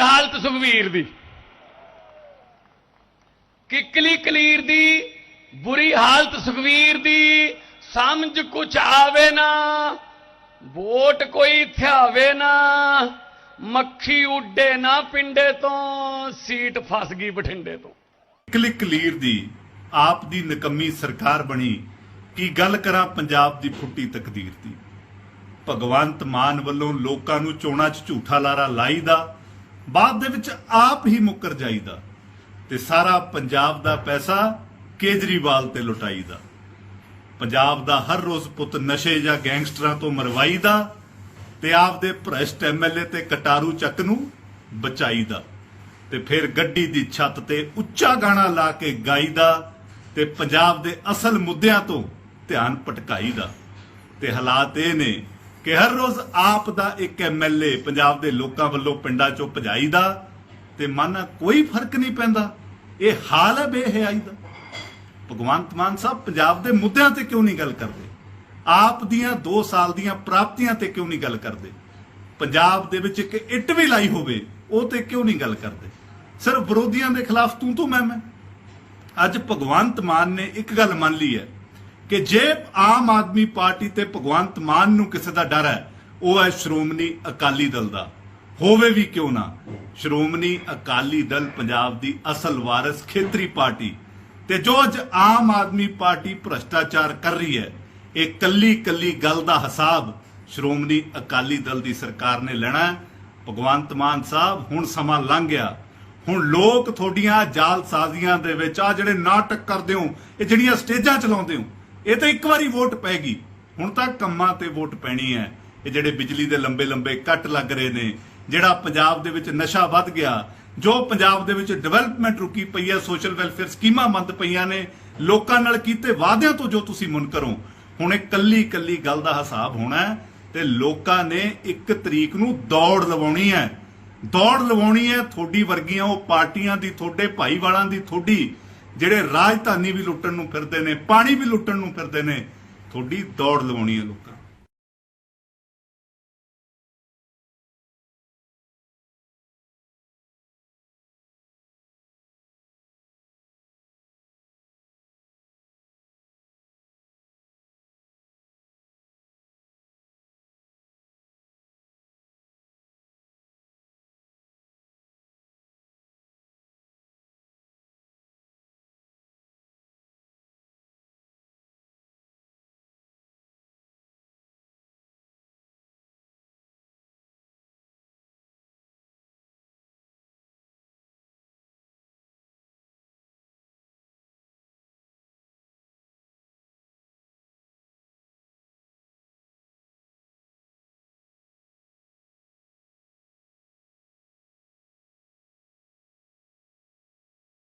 ਹਾਲਤ ਸੁਖਵੀਰ ਦੀ। ਕਿਕਲੀ ਕਲੀਰ ਦੀ ਬੁਰੀ ਹਾਲਤ ਸੁਖਵੀਰ ਦੀ ਸਮਝ ਕੁਛ ਆਵੇ ਨਾ, ਵੋਟ ਕੋਈ ਥਿਆਵੇ ਨਾ, ਮੱਖੀ ਉੱਡੇ ਨਾ ਪਿੰਡੇ ਤੋਂ, ਸੀਟ ਫਸ ਗਈ ਬਠਿੰਡੇ ਤੋਂ। ਕਲਿਕ ਕਲੀਰ ਦੀ ਆਪ ਦੀ ਨਕਮੀ ਸਰਕਾਰ ਬਣੀ, ਕੀ ਗੱਲ ਕਰਾਂ ਪੰਜਾਬ ਦੀ ਫੁੱਟੀ ਤਕਦੀਰ ਦੀ? ਭਗਵੰਤ ਮਾਨ ਵੱਲੋਂ ਲੋਕਾਂ ਨੂੰ ਚੋਣਾਂ 'ਚ ਝੂਠਾ ਲਾਰਾ ਲਾਈਦਾ ਬਾਅਦ ਦੇ ਵਿੱਚ ਆਪ ਹੀ ਮੁੱਕਰ ਜਾਈਦਾ ਤੇ ਸਾਰਾ ਪੰਜਾਬ ਦਾ ਪੈਸਾ ਕੇਜਰੀਵਾਲ ਤੇ ਲੁਟਾਈਦਾ। ਪੰਜਾਬ ਦਾ ਹਰ ਰੋਜ਼ ਪੁੱਤ ਨਸ਼ੇ ਜਾਂ ਗੈਂਗਸਟਰਾਂ ਤੋਂ ਮਰਵਾਈਦਾ ਤੇ ਆਪਦੇ ਭ੍ਰਸ਼ਟ ਐਮਐਲਏ ਤੇ ਕਟਾਰੂ ਚੱਕ ਨੂੰ ਬਚਾਈਦਾ ਤੇ ਫਿਰ ਗੱਡੀ ਦੀ ਛੱਤ ਤੇ ਉੱਚਾ ਗਾਣਾ ਲਾ ਕੇ ਗਾਈਦਾ ਤੇ ਪੰਜਾਬ ਦੇ ਅਸਲ ਮੁੱਦਿਆਂ ਤੋਂ ਧਿਆਨ ਭਟਕਾਈਦਾ। ਤੇ ਹਾਲਾਤ ਇਹ ਨੇ ਕਿ ਹਰ ਰੋਜ਼ ਆਪ ਦਾ ਇੱਕ ਐਮਐਲਏ ਪੰਜਾਬ ਦੇ ਲੋਕਾਂ ਵੱਲੋਂ ਪਿੰਡਾਂ ਚੋਂ ਭਜਾਈ ਦਾ ਤੇ ਮਨ ਕੋਈ ਫ਼ਰਕ ਨਹੀਂ ਪੈਂਦਾ। ਇਹ ਹਾਲ ਹੈ ਬੇਹਯਾਈ ਦਾ। ਭਗਵੰਤ ਮਾਨ ਸਾਹਿਬ ਪੰਜਾਬ ਦੇ ਮੁੱਦਿਆਂ ਤੇ ਕਿਉਂ ਨਹੀਂ ਗੱਲ ਕਰਦੇ? ਆਪ ਦੀਆਂ 2 ਸਾਲ ਦੀਆਂ ਪ੍ਰਾਪਤੀਆਂ ਤੇ ਕਿਉਂ ਨਹੀਂ ਗੱਲ ਕਰਦੇ? ਪੰਜਾਬ ਦੇ ਵਿੱਚ ਇੱਕ ਇੱਟ ਵੀ ਲਾਈ ਹੋਵੇ, ਉਹ ਤੇ ਕਿਉਂ ਨਹੀਂ ਗੱਲ ਕਰਦੇ? ਸਿਰਫ ਵਿਰੋਧੀਆਂ ਦੇ ਖਿਲਾਫ ਤੂੰ ਤੂੰ ਮੈਂ ਮੈਂ ਅੱਜ ਭਗਵੰਤ ਮਾਨ ਨੇ ਇੱਕ ਗੱਲ ਮੰਨ ਲਈ ਹੈ। ਕਿ ਜੇ ਆਮ ਆਦਮੀ ਪਾਰਟੀ ਤੇ ਭਗਵੰਤ ਮਾਨ ਨੂੰ ਕਿਸੇ ਦਾ ਡਰ ਹੈ, ਉਹ ਹੈ ਸ਼੍ਰੋਮਣੀ ਅਕਾਲੀ ਦਲ ਦਾ। ਹੋਵੇ ਵੀ ਕਿਉਂ ਨਾ, ਸ਼੍ਰੋਮਣੀ ਅਕਾਲੀ ਦਲ ਪੰਜਾਬ ਦੀ ਅਸਲ ਵਾਰਿਸ ਖੇਤਰੀ ਪਾਰਟੀ। ਤੇ ਜੋ ਅੱਜ ਆਮ ਆਦਮੀ ਪਾਰਟੀ ਭ੍ਰਸ਼ਟਾਚਾਰ ਕਰ ਰਹੀ ਹੈ, ਇਹ ਕੱਲੀ ਕੱਲੀ ਗੱਲ ਦਾ ਹਿਸਾਬ ਸ਼੍ਰੋਮਣੀ ਅਕਾਲੀ ਦਲ ਦੀ ਸਰਕਾਰ ਨੇ ਲੈਣਾ ਹੈ। ਭਗਵੰਤ ਮਾਨ ਸਾਹਿਬ, ਹੁਣ ਸਮਾਂ ਲੰਘ ਗਿਆ। ਹੁਣ ਲੋਕ ਤੁਹਾਡੀਆਂ ਜਾਲਸਾਜ਼ੀਆਂ ਦੇ ਵਿੱਚ ਆ ਜਿਹੜੇ ਨਾਟਕ ਕਰਦੇ ਹੋ, ਇਹ ਜਿਹੜੀਆਂ ਸਟੇਜਾਂ ਚਲਾਉਂਦੇ ਹੋ ਇਹ ਤਾਂ ਇੱਕ ਵਾਰੀ ਵੋਟ ਪੈਗੀ ਹੁਣ ਤਾਂ ਕੰਮਾਂ ਤੇ ਵੋਟ ਪੈਣੀ ਹੈ। ਇਹ ਜਿਹੜੇ ਬਿਜਲੀ ਦੇ ਲੰਬੇ ਲੰਬੇ ਕੱਟ ਲੱਗ ਰਹੇ ਨੇ, ਜਿਹੜਾ ਪੰਜਾਬ ਦੇ ਵਿੱਚ ਨਸ਼ਾ ਵੱਧ ਗਿਆ, ਜੋ ਪੰਜਾਬ ਦੇ ਵਿੱਚ ਡਿਵੈਲਪਮੈਂਟ ਰੁਕੀ ਪਈ ਹੈ ਸੋਸ਼ਲ ਵੈਲਫੇਅਰ ਸਕੀਮਾਂ ਬੰਦ ਪਈਆਂ ਨੇ, ਲੋਕਾਂ ਨਾਲ ਕੀਤੇ ਵਾਅਦਿਆਂ ਤੋਂ ਜੋ ਤੁਸੀਂ ਮੁਨਕਰ ਹੋ ਹੁਣ ਇਹ ਕੱਲੀ ਕੱਲੀ ਗੱਲ ਦਾ ਹਿਸਾਬ ਹੋਣਾ ਤੇ ਲੋਕਾਂ ਨੇ ਇੱਕ ਤਰੀਕ ਨੂੰ ਦੌੜ ਲਵਾਉਣੀ ਹੈ। ਦੌੜ ਲਵਾਉਣੀ ਹੈ, ਤੁਹਾਡੀ ਵਰਗੀਆਂ ਉਹ ਪਾਰਟੀਆਂ ਦੀ, ਤੁਹਾਡੇ ਭਾਈਵਾਲਾਂ ਦੀ, ਤੁਹਾਡੀ ਜਿਹੜੇ ਰਾਜਧਾਨੀ ਵੀ ਲੁੱਟਣ ਨੂੰ ਫਿਰਦੇ ਨੇ, ਪਾਣੀ ਵੀ ਲੁੱਟਣ ਨੂੰ ਫਿਰਦੇ ਨੇ, ਤੁਹਾਡੀ ਦੌੜ ਲਵਾਉਣੀ ਹੈ ਲੋਕਾਂ